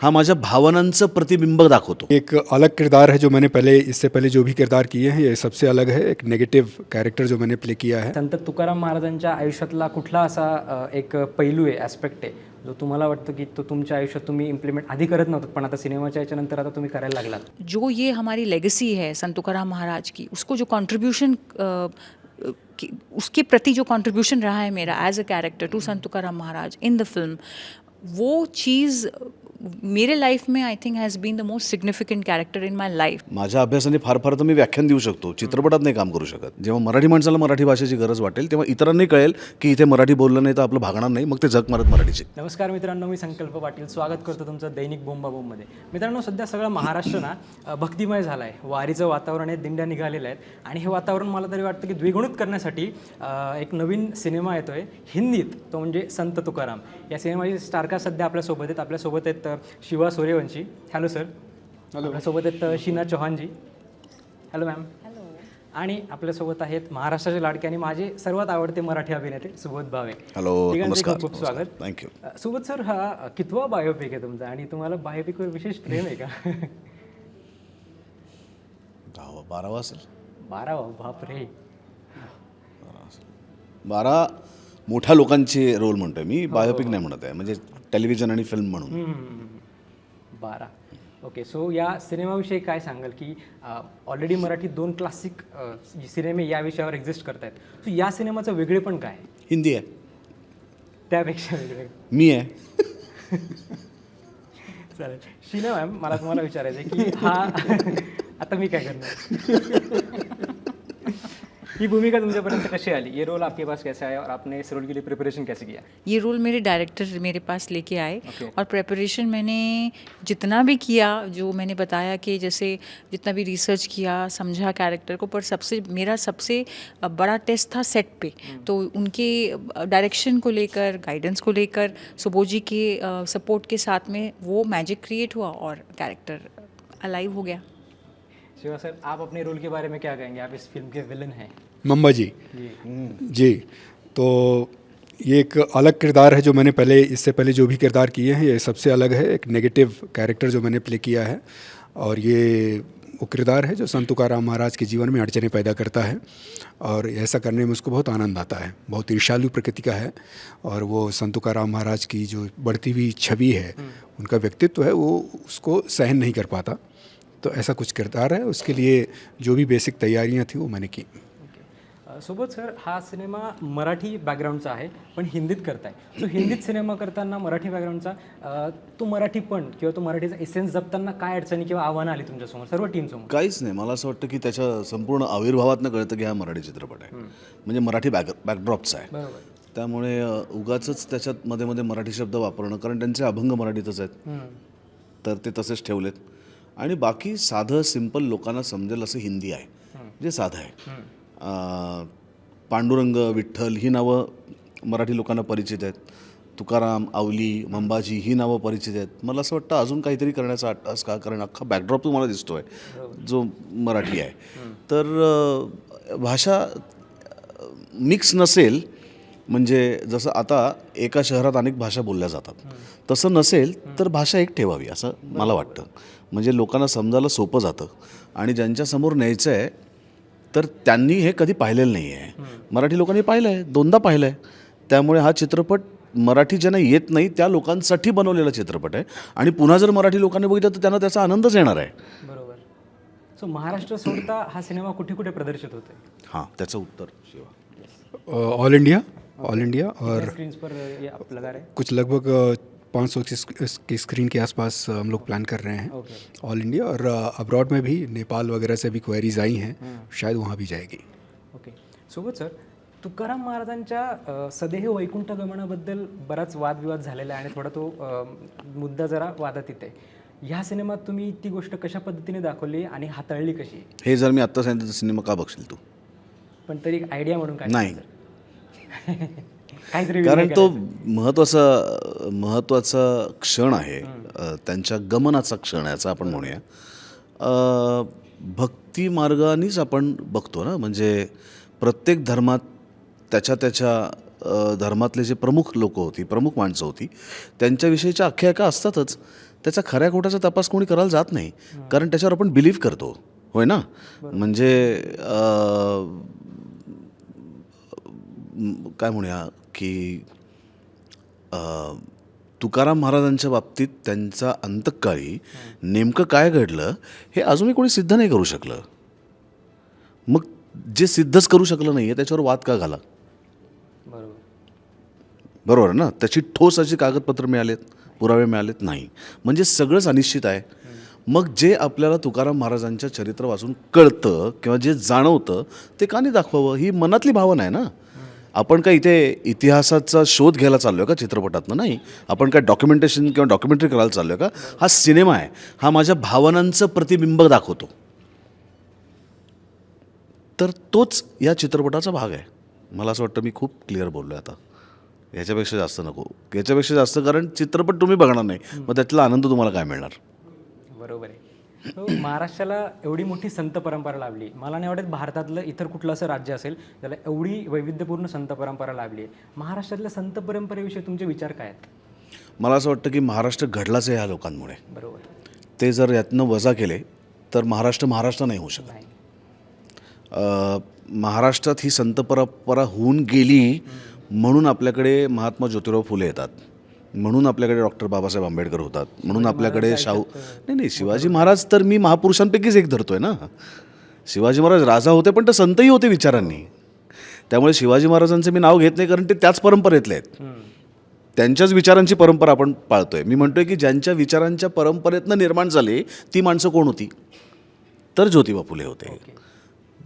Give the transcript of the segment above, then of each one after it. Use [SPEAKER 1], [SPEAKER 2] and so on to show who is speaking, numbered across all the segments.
[SPEAKER 1] हा माझ्या भावनांचं प्रतिबिंब दाखवतो.
[SPEAKER 2] एक अलग किरदार है जो मैंने पहले इससे पहले जो भी किरदार किए हैं ये सबसे अलग है एक नेगेटिव कैरेक्टर जो मैंने प्ले किया है।
[SPEAKER 3] संत तुकाराम महाराजांच्या आयुष्यातला कुठला असा अ, एक पैलू आहे ॲस्पेक्ट आहे जो तुम्हाला वाटतं की तो तुमच्या आयुष्यात तुम्ही इम्प्लिमेंट आधी करत नव्हतं पण आता सिनेमाच्या याच्यानंतर आता तुम्ही करायला लागलात?
[SPEAKER 4] जो ये हमारी लेगेसी है संत तुकाराम महाराज की उसको जो कंट्रीब्यूशन उसके प्रति जो कंट्रीब्यूशन रहा है मेरा age a character to Sant Tukaram Maharaj in the film वो चीज़ मेरे लाइफ में I think has been the most significant character in my life
[SPEAKER 1] माझ्या अभ्यासाने फार फार तर मी व्याख्यान देऊ शकतो. चित्रपटात नाही काम करू शकत. जेव्हा मराठी माणसाला मराठी भाषेची गरज वाटेल तेव्हा इतरांनाही कळेल की इथे मराठी बोललं नाही तर आपलं भागणार नाही. मग ते जग मारत मराठीचे.
[SPEAKER 3] नमस्कार मित्रांनो मी संकल्प पाटील. स्वागत करतो तुमचं दैनिक बोंबा बोंबमध्ये. मित्रांनो सध्या सगळं महाराष्ट्र ना भक्तिमय झालं आहे वारीचं वातावरण आहे दिंड्या निघालेल्या आहेत. आणि हे वातावरण मला तरी वाटतं की द्विगुणित करण्यासाठी एक नवीन सिनेमा येतो आहे हिंदीत तो म्हणजे संत तुकाराम. या सिनेमाची स्टारकास्ट सध्या आपल्यासोबत आहेत. आपल्यासोबत आहेत शिवा सूर्यवंशी. हॅलो सर आपल्यासोबत आहेत शीना चौहानजी. हॅलो मॅम आणि आपल्यासोबत आहेत महाराष्ट्राचे लाडके आणि माझे सर्वात आवडते मराठी अभिनेते सुबोध भावे.
[SPEAKER 1] हॅलो नमस्कार
[SPEAKER 3] खूप स्वागत.
[SPEAKER 1] थँक्यू
[SPEAKER 3] सुबोध सर हा कितवा बायोपिक आहे तुमचा? आणि तुम्हाला बायोपिकवर विशेष प्रेम आहे का?
[SPEAKER 1] दहावा बारावा असेल.
[SPEAKER 3] बारा वा, बाप रे
[SPEAKER 1] बारा मोठ्या लोकांचे रोल म्हणतोय मी. बायोपिक नाही म्हणत आहे. म्हणजे टेलिव्हिजन आणि फिल्म म्हणून.
[SPEAKER 3] बारा. ओके सो या सिनेमाविषयी काय सांगाल की ऑलरेडी मराठी दोन क्लासिक सिनेमे या विषयावर एक्झिस्ट करत आहेत सो या सिनेमाचं वेगळेपण काय? आहे?
[SPEAKER 1] हिंदी आहे.
[SPEAKER 3] त्यापेक्षा वेगळे.
[SPEAKER 1] मी आहे.
[SPEAKER 3] चालेल. शीना मॅम मला तुम्हाला विचारायचं आहे की हा आता मी काय करणार? ही भूमिका तुमच्यापर्यंत कशी आली ये रोल आपके पास कैसे आया और आपने इस रोल के लिए प्रिपरेशन कैसे किया?
[SPEAKER 4] ये रोल मेरे डायरेक्टर मेरे पास लेके आए okay. और प्रेपरेशन मैंने जितना भी किया जो मैंने बताया कि जैसे जितना भी रिसर्च किया समझा कैरेक्टर को पर सबसे मेरा सबसे बड़ा टेस्ट था सेट पे। तो उनके डायरेक्शन को लेकर गाइडेंस को लेकर सुबोध जी के सपोर्ट के साथ में वो मैजिक क्रिएट हुआ और कैरेक्टर अलाइव हो गया।
[SPEAKER 3] शिवा सर आप अपने रोल के बारे में क्या कहेंगे? आप इस फ़िल्म के विलन हैं।
[SPEAKER 2] मम्मा जी।
[SPEAKER 3] जी।
[SPEAKER 2] तो ये एक अलग किरदार है जो मैंने पहले इससे पहले जो भी किरदार किए हैं ये सबसे अलग है। एक नेगेटिव कैरेक्टर जो मैंने प्ले किया है। और ये वो किरदार है जो संत तुकाराम महाराज के जीवन में अड़चने पैदा करता है। और ऐसा करने में उसको बहुत आनंद आता है। बहुत ईर्षालु प्रकृति का है। और वो संत तुकाराम महाराज की जो बढ़ती हुई छवि है उनका व्यक्तित्व है वो उसको सहन नहीं कर पाता। तो ऐसा कुछ किरदार है उसके लिए जो भी बेसिक तैयारियां थी वो मैंने की।
[SPEAKER 3] सोबत सर हा सिनेमा मराठी बॅकग्राऊंडचा आहे पण हिंदीत करताय. सो हिंदीत सिनेमा करताना मराठी बॅकग्राऊंडचा तो मराठीपण किंवा तो मराठीचा एसेन्स जपताना काय अडचणी किंवा आव्हानं आली तुमच्यासमोर सर्व टीमसमोर
[SPEAKER 1] काहीच नाही. मला असं वाटतं की त्याच्या संपूर्ण आविर्भावातनं कळतं की हा मराठी चित्रपट आहे. म्हणजे मराठी बॅक बॅकड्रॉपचा आहे.
[SPEAKER 3] बरोबर.
[SPEAKER 1] त्यामुळे अ, उगाचच त्याच्यात मध्ये मध्ये मराठी शब्द वापरणं कारण त्यांचे अभंग मराठीतच आहेत. तर ते तसेच ठेवलेत. आणि बाकी साधं सिंपल लोकांना समजेल असं हिंदी आहे जे साधं आहे. पांडुरंग विठ्ठल ही नावं मराठी लोकांना परिचित आहेत. तुकाराम आवली मंबाजी ही नावं परिचित आहेत. मला असं वाटतं अजून काहीतरी करण्याचा अट्टास का कारण अख्खा बॅकड्रॉप तुम्हाला दिसतोय जो मराठी आहे. तर भाषा मिक्स नसेल म्हणजे जसं आता एका शहरात अनेक भाषा बोलल्या जातात. तसं नसेल तर भाषा एक ठेवावी असं मला वाटतं. म्हणजे लोकांना समजायला सोपं जातं. आणि ज्यांच्यासमोर न्यायचं आहे तर त्यांनी हे कधी पाहिलेलं नाही आहे. मराठी लोकांनी पाहिलं आहे दोनदा पाहिलं आहे त्यामुळे हा चित्रपट मराठी ज्यांना येत नाही त्या लोकांसाठी बनवलेला चित्रपट आहे. आणि पुन्हा जर मराठी लोकांनी बघितलं तर त्यांना त्याचा आनंदच येणार आहे.
[SPEAKER 3] बरोबर. सो महाराष्ट्र सोडता हा सिनेमा कुठे कुठे प्रदर्शित होतोय?
[SPEAKER 1] हां त्याचं उत्तर Shiva.
[SPEAKER 2] All India? All India? और
[SPEAKER 3] स्क्रीन्स पर ये आप लगा रहे
[SPEAKER 2] कुछ लगभग पाँच सौ की स्क्रीन के आसपास हम लोग प्लान कर रहे हैं ऑल इंडिया और अब्रॉड में भी नेपाल वगैरह से भी क्वेरीज आई हैं शायद वहाँ भी जाएगी।
[SPEAKER 3] ओके। सोबत सर तुकाराम महाराजांच्या सदेह वैकुंठ गमनाबद्दल बराच वादविवाद झालेला आहे आणि थोडा तो मुद्दा जरा वादात येते ह्या सिनेमात तुम्ही ती गोष्ट कशा पद्धतीने दाखवली आणि हाताळली कशी?
[SPEAKER 1] हे जर मी आत्ता सांगितलं तर सिनेमा का बघशील तू?
[SPEAKER 3] पण तरी आयडिया म्हणून काय
[SPEAKER 1] नाही.
[SPEAKER 3] काहीतरी
[SPEAKER 1] कारण तो महत्त्वाचा महत्त्वाचा क्षण आहे. त्यांच्या गमनाचा क्षण असं आपण म्हणूया. भक्ती मार्गानेच आपण बघतो ना? म्हणजे प्रत्येक धर्मात त्याच्या त्याच्या धर्मातले जे प्रमुख लोक होती प्रमुख माणसं होती त्यांच्याविषयीच्या आख्यायिका असतातच? त्याचा खऱ्या खोट्याचा तपास कोणी करायला जात नाही. कारण त्याच्यावर आपण बिलीव्ह करतो. होय ना? म्हणजे काय म्हणूया की तुकाराम महाराजांच्या बाबतीत त्यांचा अंतकाळी नेमकं काय घडलं हे अजूनही कोणी सिद्ध नाही करू शकलं. मग जे सिद्धच करू शकलं नाही आहे त्याच्यावर वाद का घाला?
[SPEAKER 3] बरोबर.
[SPEAKER 1] बरोबर ना? त्याची ठोस अशी कागदपत्र मिळालेत पुरावे मिळालेत नाही. म्हणजे सगळंच अनिश्चित आहे. मग जे आपल्याला तुकाराम महाराजांच्या चरित्र वाचून कळतं किंवा जे जाणवतं ते का नाही दाखवावं? ही मनातली भावना आहे ना? आपण काय इथे इतिहासाचा शोध घ्यायला चाललो आहे का चित्रपटातनं? नाही. आपण काय डॉक्युमेंटेशन किंवा डॉक्युमेंटरी करायला चाललो आहे का? हा सिनेमा आहे. हा माझ्या भावनांचं प्रतिबिंब दाखवतो. तर तोच या चित्रपटाचा भाग आहे. मला असं वाटतं मी खूप क्लिअर बोललो आहे आता. याच्यापेक्षा जास्त नको. याच्यापेक्षा जास्त कारण चित्रपट तुम्ही बघणार नाही. मग त्यातला आनंद तुम्हाला काय मिळणार?
[SPEAKER 3] बरोबर आहे. तो महाराष्ट्राला एवढी मोठी संत परंपरा लाभली. मला नाही वाटत भारतातलं इतर कुठलं असं राज्य असेल त्याला एवढी वैविध्यपूर्ण संत परंपरा लाभली आहे. महाराष्ट्रातल्या संत परंपरेविषयी तुमचे विचार काय आहेत?
[SPEAKER 1] मला असं वाटतं की महाराष्ट्र घडलाच आहे ह्या लोकांमुळे.
[SPEAKER 3] बरोबर.
[SPEAKER 1] ते जर यातनं वजा केले तर महाराष्ट्र महाराष्ट्र नाही होऊ शकत. महाराष्ट्रात ही संत परंपरा होऊन गेली म्हणून आपल्याकडे महात्मा ज्योतिराव फुले येतात. म्हणून आपल्याकडे डॉक्टर बाबासाहेब आंबेडकर होतात. म्हणून आपल्याकडे शाहू नाही नाही शिवाजी महाराज तर मी महापुरुषांपैकीच एक धरतोय ना. शिवाजी महाराज राजा होते पण ते संतही होते विचारांनी. त्यामुळे शिवाजी महाराजांचं मी नाव घेत नाही कारण ते त्याच परंपरेतले आहेत. त्यांच्याच विचारांची परंपरा आपण पाळतोय. मी म्हणतोय की ज्यांच्या विचारांच्या परंपरेतनं निर्माण झाले ती माणसं कोण होती? तर ज्योतिबा फुले होते.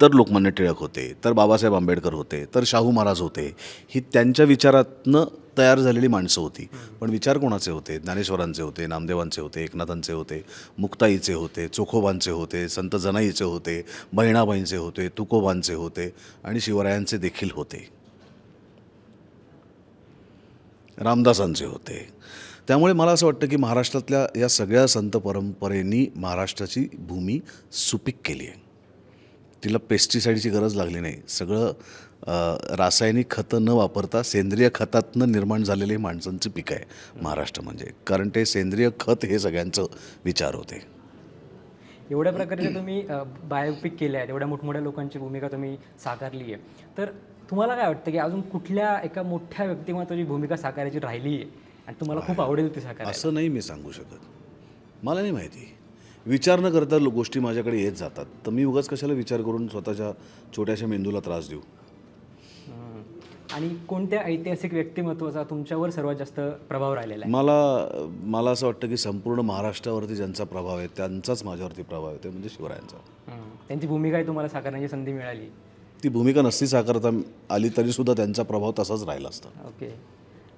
[SPEAKER 1] तर लोकमान्य टिळक होते. तर बाबासाहेब आंबेडकर होते. तर शाहू महाराज होते. ही त्यांच्या विचारातनं तयार झालेली माणसं होती. पण विचार कोणाचे होते? ज्ञानेश्वरांचे होते नामदेवांचे होते एकनाथांचे होते मुक्ताईचे होते चोखोबांचे होते संत जनाईचे होते बहिणाबाईंचे होते तुकोबांचे होते आणि शिवरायांचे देखील होते. रामदासांचे होते. त्यामुळे मला असं वाटतं की महाराष्ट्रातल्या या सगळ्या संत परंपरेनी महाराष्ट्राची भूमी सुपीक केली आहे. तिला पेस्टिसाईडची गरज लागली नाही. सगळं रासायनिक खतं न वापरता सेंद्रिय खतातनं निर्माण झालेले माणसांचं पीक आहे महाराष्ट्र म्हणजे. कारण ते सेंद्रिय खत हे सगळ्यांचं विचार होते.
[SPEAKER 3] एवढ्या प्रकारचे तुम्ही बायोपिक केल्या आहेत एवढ्या मोठमोठ्या लोकांची भूमिका तुम्ही साकारली आहे. तर तुम्हाला काय वाटतं की अजून कुठल्या एका मोठ्या व्यक्तिमत्वाची भूमिका साकारायची राहिली आहे? आणि तुम्हाला खूप आवडेल ती साकार
[SPEAKER 1] असं नाही मी सांगू शकत. मला नाही माहिती. विचार न करता लो- गोष्टी माझ्याकडे येत जातात. तर मी उगाच कशाला विचार करून स्वतःच्या छोट्याशा मेंदूला त्रास देऊ?
[SPEAKER 3] आणि कोणत्या ऐतिहासिक व्यक्तिमत्वाचा तुमच्यावर सर्वात जास्त प्रभाव राहिलेला
[SPEAKER 1] मला मला असं वाटतं की संपूर्ण महाराष्ट्रावरती ज्यांचा प्रभाव आहे त्यांचाच माझ्यावरती प्रभाव आहे ते म्हणजे शिवरायांचा.
[SPEAKER 3] आहे. त्यांची भूमिकाही तुम्हाला साकारण्याची संधी मिळाली.
[SPEAKER 1] ती भूमिका नसती साकारता आली तरीसुद्धा त्यांचा प्रभाव तसाच राहिला असता.
[SPEAKER 3] ओके.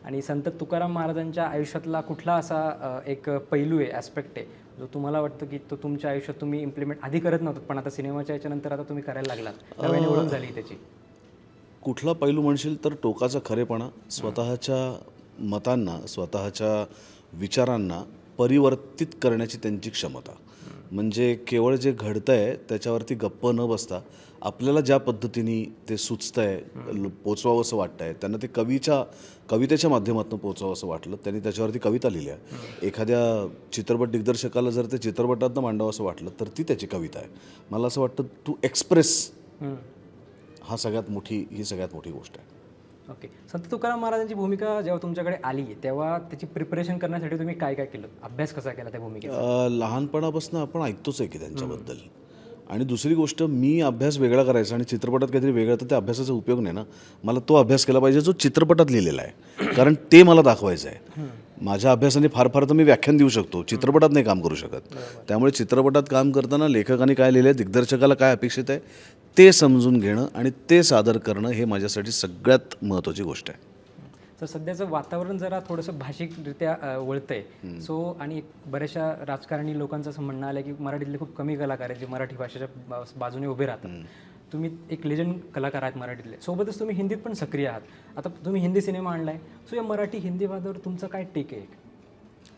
[SPEAKER 3] आणि संत तुकाराम महाराजांच्या आयुष्यातला कुठला असा एक पैलू आहे ॲस्पेक्ट आहे जो तुम्हाला वाटतं की तो तुमच्या आयुष्यात तुम्ही इम्प्लिमेंट आधी करत नव्हतं पण आता सिनेमाच्या याच्यानंतर आता तुम्ही करायला लागलात. झाली त्याची.
[SPEAKER 1] कुठला पैलू म्हणशील तर टोकाचा खरेपणा स्वतःच्या मतांना स्वतःच्या विचारांना परिवर्तित करण्याची त्यांची क्षमता. म्हणजे केवळ जे घडतं आहे त्याच्यावरती गप्प न बसता आपल्याला ज्या पद्धतीने ते सुचतं आहे पोचवावं असं वाटतं आहे त्यांना ते कवीच्या कवितेच्या माध्यमातून पोचवावं असं वाटलं त्यांनी त्याच्यावरती कविता लिहिली आहे एखाद्या चित्रपट दिग्दर्शकाला जर ते चित्रपटातनं मांडावं असं वाटलं तर ती त्याची कविता आहे. मला असं वाटतं तू एक्सप्रेस
[SPEAKER 3] हं.
[SPEAKER 1] सगळ्यात मोठी ही सगळ्यात मोठी गोष्ट आहे.
[SPEAKER 3] ओके. संत तुकाराम महाराजांची भूमिका जेव्हा तुमच्याकडे आली तेव्हा त्याची प्रिपरेशन करण्यासाठी तुम्ही काय काय केलं? अभ्यास कसा केला त्या भूमिकेचा?
[SPEAKER 1] अ, लहानपणापासून आपण ऐकतोच आहे की त्यांच्याबद्दल. आणि दुसरी गोष्ट मी अभ्यास वेगळा करायचा आणि चित्रपटात काहीतरी वेगळं तर त्या अभ्यासाचा उपयोग नाही ना. मला तो अभ्यास केला पाहिजे जो चित्रपटात लिहिलेला आहे. कारण ते मला दाखवायचं आहे. माझ्या अभ्यासाने फार फार तर मी व्याख्यान देऊ शकतो. चित्रपटात नाही काम करू शकत. त्यामुळे चित्रपटात काम करताना लेखकाने काय लिहिलं आहे दिग्दर्शकाला काय अपेक्षित आहे ते समजून घेणं आणि ते सादर करणं हे माझ्यासाठी सगळ्यात महत्त्वाची गोष्ट आहे.
[SPEAKER 3] तर सध्याचं वातावरण जरा थोडंसं भाषिकरित्या अ, वळतंय. सो आणि बऱ्याचशा राजकारणी लोकांचं असं म्हणणं आलं की मराठीतले खूप कमी कलाकार आहेत जे मराठी भाषेच्या बाजूने उभे राहतात. तुम्ही एक लेजंड कलाकार आहात मराठीतले. सोबतच तुम्ही हिंदीत पण सक्रिय आहात. आता तुम्ही हिंदी सिनेमा आणलाय. सो या मराठी हिंदी वादावर तुमचं काय टेक आहे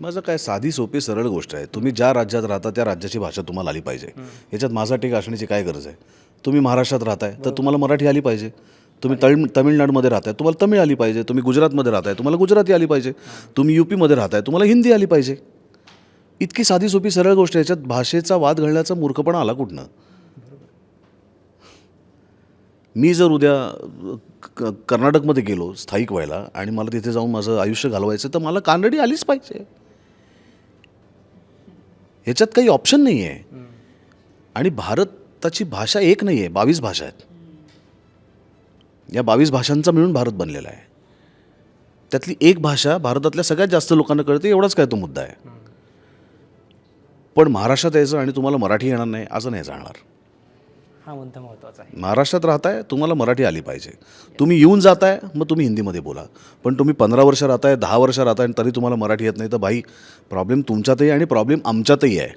[SPEAKER 1] माझं काय साधी सोपी सरळ गोष्ट आहे. तुम्ही ज्या राज्यात राहता त्या राज्याची भाषा तुम्हाला आली पाहिजे. याच्यात माझा टेक असण्याची काय गरज आहे? तुम्ही महाराष्ट्रात राहताय तर तुम्हाला मराठी आली पाहिजे. तुम्ही तळ तमिळनाडूमध्ये राहताय तुम्हाला तमिळ आली पाहिजे. तुम्ही गुजरातमध्ये राहताय तुम्हाला गुजराती आली पाहिजे. तुम्ही युपीमध्ये राहताय तुम्हाला हिंदी आली पाहिजे. इतकी साधी सोपी सरळ गोष्ट आहे. याच्यात भाषेचा वाद घालण्याचा मूर्खपणा आला कुठनं? मी जर उद्या क- कर्नाटकमध्ये गेलो स्थायिक व्हायला आणि मला तिथे जाऊन माझं आयुष्य घालवायचं तर मला कानडी आलीच पाहिजे. ह्याच्यात काही ऑप्शन नाही आहे. आणि भारताची भाषा एक नाही आहे बावीस भाषा आहेत. या बावीस भाषांचा मिळून भारत बनलेला आहे. त्यातली एक भाषा भारतातल्या सगळ्यात जास्त लोकांना कळते एवढाच काय तो मुद्दा आहे. पण महाराष्ट्रात यायचं आणि तुम्हाला मराठी येणार नाही असं नाही जाणार.
[SPEAKER 3] हा मुद्दा महत्त्वाचा आहे.
[SPEAKER 1] महाराष्ट्रात राहताय तुम्हाला मराठी आली पाहिजे. तुम्ही येऊन जाताय मग तुम्ही हिंदीमध्ये बोला. पण तुम्ही पंधरा वर्ष राहताय दहा वर्ष राहताय आणि तरी तुम्हाला मराठी येत नाही. तर भाई प्रॉब्लेम तुमच्यातही आणि प्रॉब्लेम आमच्यातही आहे.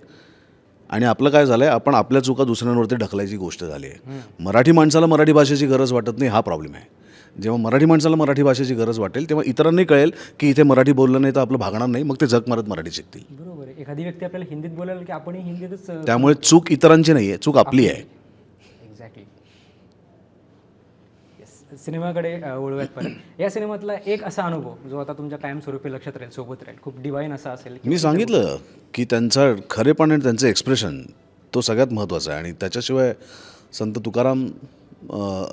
[SPEAKER 1] आणि आपलं काय झालं आहे आपण आपल्या चुका दुसऱ्यांवरती ढकलायची गोष्ट झाली आहे. मराठी माणसाला मराठी भाषेची गरज वाटत नाही हा प्रॉब्लेम आहे. जेव्हा मराठी माणसाला मराठी भाषेची गरज वाटेल तेव्हा इतरांनाही कळेल की इथे मराठी बोललं नाही तर आपलं भागणार नाही मग ते जग मारत मराठी शिकतील.
[SPEAKER 3] बरोबर एखादी व्यक्ती आपल्याला हिंदीत बोलायला की आपणही हिंदीतच
[SPEAKER 1] त्यामुळे चूक इतरांची नाही आहे. चूक आपली आहे.
[SPEAKER 3] सिनेमाकडे वळूयात परत या सिनेमातला एक असा अनुभव जो आता तुमच्या कायमस्वरूपी लक्षात राहील सोबत राहील. खूप डिवाईन असा असेल
[SPEAKER 1] मी सांगितलं की त्यांचा खरेपण आणि त्यांचं एक्सप्रेशन तो सगळ्यात महत्त्वाचा आहे. आणि त्याच्याशिवाय संत तुकाराम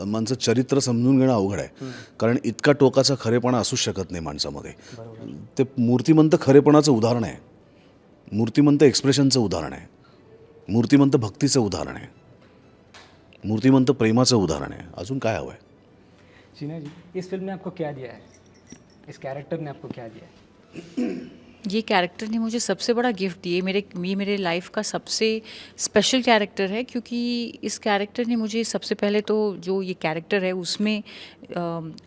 [SPEAKER 1] मांचं चरित्र समजून घेणं अवघड आहे. कारण इतका टोकाचा खरेपणा असूच शकत नाही माणसामध्ये. ते मूर्तिमंत खरेपणाचं उदाहरण आहे. मूर्तिमंत एक्सप्रेशनचं उदाहरण आहे. मूर्तिमंत भक्तीचं उदाहरण आहे. मूर्तिमंत प्रेमाचं उदाहरण आहे. अजून काय हवं आहे
[SPEAKER 3] शीना जी इस फ़िल्म ने आपको क्या दिया है? इस कैरेक्टर ने आपको क्या दिया है?
[SPEAKER 4] ये कैरेक्टर ने मुझे सबसे बड़ा गिफ्ट दिए मेरे ये मेरे लाइफ का सबसे स्पेशल कैरेक्टर है क्योंकि इस कैरेक्टर ने मुझे सबसे पहले तो जो ये कैरेक्टर है उसमें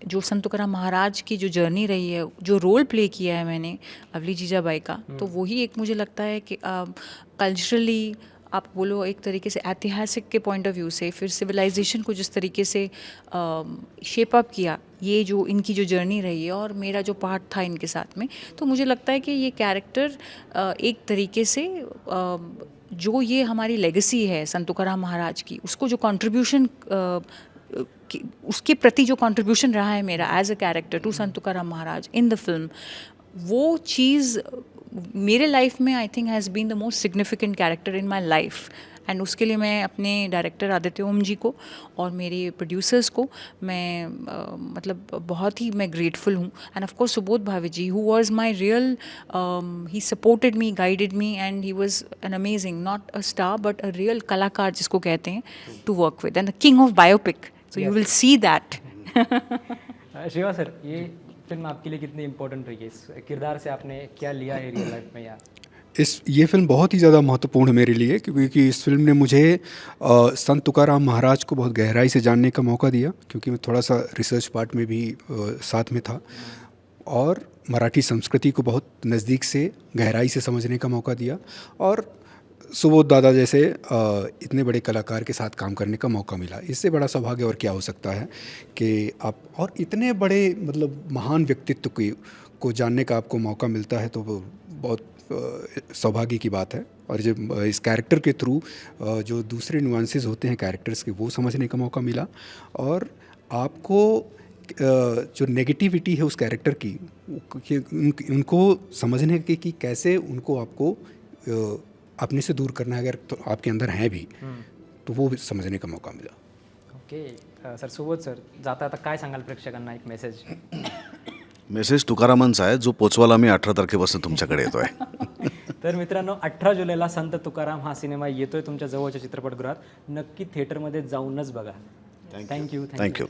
[SPEAKER 4] जो संत तुकाराम महाराज की जो जर्नी रही है जो रोल प्ले किया है मैंने अवली जीजाबाई का तो वही एक मुझे लगता है कि कल्चरली आप बोलो एक तरीके से ऐतिहासिक के पॉइंट ऑफ़ व्यू से, फिर सिविलाइजेशन को जिस तरीके से शेप अप किया, ये जो इनकी जो जर्नी रही है और मेरा जो पार्ट था इनके साथ में तो मुझे लगता है कि ये कैरेक्टर एक तरीके से जो ये हमारी लेगेसी है संत महाराज की, उसको जो कंट्रीब्यूशन उसके प्रति जो कंट्रीब्यूशन रहा है मेरा as a character to Sant Maharaj in the film वो चीज़ मेरे लाइफ में I think has been the most significant character in my life and उसके लिए मैं अपने डायरेक्टर आदित्य ओम जी को और मेरे प्रोड्यूसर्स को मैं अ, मतलब बहुत ही मैं ग्रेटफुल हूँ. And of course Subodh Bhave ji who was my real he supported me guided me and he was an amazing not a star but a real कलाकार जिसको कहते हैं to work with and the king of biopic so you will see that
[SPEAKER 3] Shiva sir ये film आपके लिए कितनी important रही है? इस किरदार से आपने क्या लिया है रियल लाइफ में या?
[SPEAKER 2] इस ये फ़िल्म बहुत ही ज़्यादा महत्वपूर्ण है मेरे लिए क्योंकि इस फ़िल्म ने मुझे संत तुकाराम महाराज को बहुत गहराई से जानने का मौका दिया क्योंकि मैं थोड़ा सा रिसर्च पार्ट में भी अ, साथ में था। और मराठी संस्कृति को बहुत नज़दीक से गहराई से समझने का मौका दिया। और सुबोध दादा जैसे इतने बड़े कलाकार के साथ काम करने का मौका मिला। इससे बड़ा सौभाग्य और क्या हो सकता है कि आप, और इतने बड़े मतलब महान व्यक्तित्व की, को जानने का आपको मौका मिलता है तो बहुत सौभाग्य की बात है। और जब इस कैरेक्टर के थ्रू जो दूसरे नुआंसेस होते हैं कैरेक्टर्स के, वो समझने का मौका मिला। और आपको जो नेगेटिविटी है उस कैरेक्टर की, उनको समझने की कि कैसे उनको आपको अपने से दूर करना है अगर तो आपके अंदर हैं भी तो वो भी समझने का मौका मिला।
[SPEAKER 3] ओके सर सुबोध सर जाता आता काय सांगाल प्रेक्षकांना एक मेसेज
[SPEAKER 1] मेसेज तुकारामांचा आहे जो पोचवायला मी अठरा तारखेपासून तुमच्याकडे येतो आहे
[SPEAKER 3] तर मित्रांनो अठरा जुलैला संत तुकाराम हा सिनेमा येतोय तुमच्या जवळच्या चित्रपटगृहात. नक्की थिएटरमध्ये जाऊनच बघा. Thank you
[SPEAKER 1] thank you